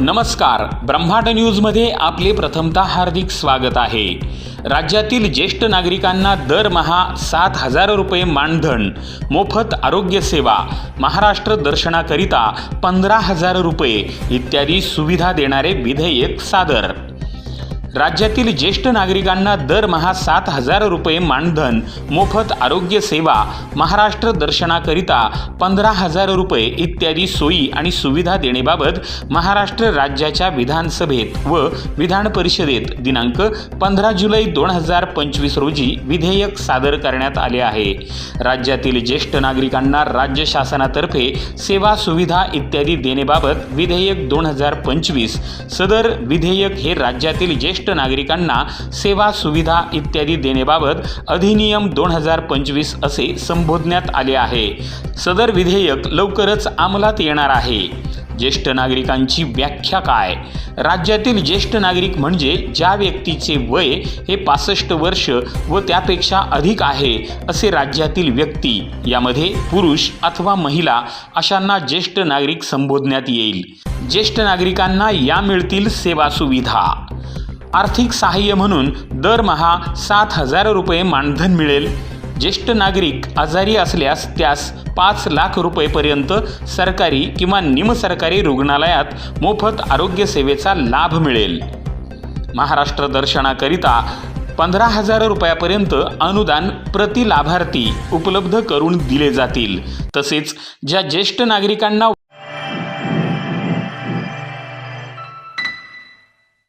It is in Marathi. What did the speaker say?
नमस्कार. ब्रह्मांड न्यूजमध्ये आपले प्रथमतः हार्दिक स्वागत आहे. राज्यातील ज्येष्ठ नागरिकांना दरमहा सात हजार रुपये मानधन मोफत आरोग्यसेवा महाराष्ट्र दर्शनाकरिता पंधरा हजार रुपये इत्यादी सुविधा देणारे विधेयक सादर. राज्यातील ज्येष्ठ नागरिकांना दरमहा सात हजार रुपये मानधन मोफत आरोग्य सेवा महाराष्ट्र दर्शनाकरिता पंधरा हजार रुपये इत्यादी सोयी आणि सुविधा देण्याबाबत महाराष्ट्र राज्याच्या विधानसभेत व विधान परिषदेत दिनांक पंधरा जुलै दोन हजार पंचवीस रोजी विधेयक सादर करण्यात आले आहे. राज्यातील ज्येष्ठ नागरिकांना राज्य शासनातर्फे सेवा सुविधा इत्यादी देण्याबाबत विधेयक दोन हजार पंचवीस सदर विधेयक हे राज्यातील ज्येष्ठ ज्येष्ठ नागरिकांना सेवा सुविधा इत्यादी देण्याबाबत अधिनियम दोन हजार पंचवीस असे संबोधण्यात आले आहे. सदर विधेयक लवकरच अंमलात येणार आहे. ज्येष्ठ नागरिकांची व्याख्या काय? राज्यातील ज्येष्ठ नागरिक म्हणजे ज्या व्यक्तीचे वय हे पासष्ट वर्ष व त्यापेक्षा अधिक आहे असे राज्यातील व्यक्ती यामध्ये पुरुष अथवा महिला अशांना ज्येष्ठ नागरिक संबोधण्यात येईल. ज्येष्ठ नागरिकांना या मिळतील सेवा सुविधा. आर्थिक सहाय्य म्हणून दरमहा सात हजार रुपये मानधन मिळेल. ज्येष्ठ नागरिक आजारी असल्यास त्यास पाच लाख रुपयेपर्यंत सरकारी किंवा निमसरकारी रुग्णालयात मोफत आरोग्यसेवेचा लाभ मिळेल. महाराष्ट्र दर्शनाकरिता पंधरा हजार रुपयापर्यंत अनुदान प्रति लाभार्थी उपलब्ध करून दिले जातील. तसेच ज्या ज्येष्ठ नागरिकांना